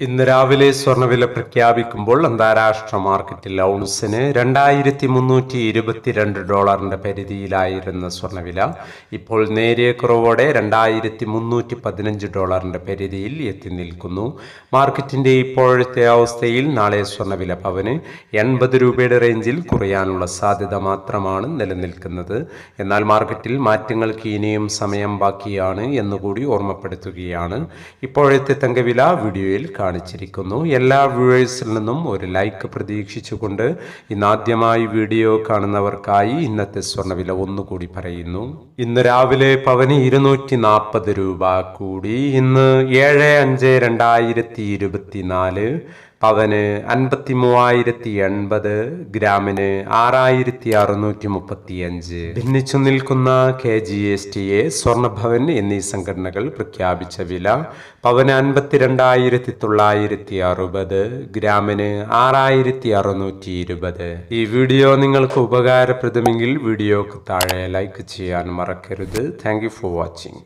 ഇന്ന് രാവിലെ സ്വർണവില പ്രഖ്യാപിക്കുമ്പോൾ അന്താരാഷ്ട്ര മാർക്കറ്റിൽ ഔൺസിന് രണ്ടായിരത്തി മുന്നൂറ്റി ഇരുപത്തിരണ്ട് ഡോളറിന്റെ പരിധിയിലായിരുന്ന സ്വർണവില ഇപ്പോൾ നേരിയ കുറവോടെ രണ്ടായിരത്തി മുന്നൂറ്റി പതിനഞ്ച് ഡോളറിന്റെ പരിധിയിൽ എത്തി നിൽക്കുന്നു. മാർക്കറ്റിന്റെ ഇപ്പോഴത്തെ അവസ്ഥയിൽ നാളെ സ്വർണവില പവന് എൺപത് രൂപയുടെ റേഞ്ചിൽ കുറയാനുള്ള സാധ്യത മാത്രമാണ് നിലനിൽക്കുന്നത്. എന്നാൽ മാർക്കറ്റിൽ മാറ്റങ്ങൾക്ക് ഇനിയും സമയം ബാക്കിയാണ് എന്നുകൂടി ഓർമ്മപ്പെടുത്തുകയാണ്. ഇപ്പോഴത്തെ തങ്കവില വീഡിയോയിൽ കാണിച്ചിരിക്കുന്നു. എല്ലാ വ്യൂവേഴ്സിൽ നിന്നും ഒരു ലൈക്ക് പ്രതീക്ഷിച്ചുകൊണ്ട് ഇന്നാദ്യമായി വീഡിയോ കാണുന്നവർക്കായി ഇന്നത്തെ സ്വർണവില ഒന്നുകൂടി പറയുന്നു. ഇന്ന് രാവിലെ പവന് ഇരുന്നൂറ്റി നാൽപ്പത് രൂപ കൂടി. ഇന്ന് ഏഴ് അഞ്ച് രണ്ടായിരത്തി ഇരുപത്തിനാല് പവന് അൻപത്തി മൂവായിരത്തി എൺപത് ഗ്രാമിന് ആറായിരത്തി അറുന്നൂറ്റി മുപ്പത്തി അഞ്ച് ഭിന്നിച്ചു നിൽക്കുന്ന K G S T A Swarnabhavan എന്നീ സംഘടനകൾ പ്രഖ്യാപിച്ച വില പവന് അൻപത്തിരണ്ടായിരത്തി തൊള്ളായിരത്തി അറുപത് ഗ്രാമിന് ആറായിരത്തി അറുന്നൂറ്റി ഇരുപത് ഈ വീഡിയോ നിങ്ങൾക്ക് ഉപകാരപ്രദമെങ്കിൽ വീഡിയോക്ക് താഴെ ലൈക്ക് ചെയ്യാൻ മറക്കരുത്. Thank you for watching.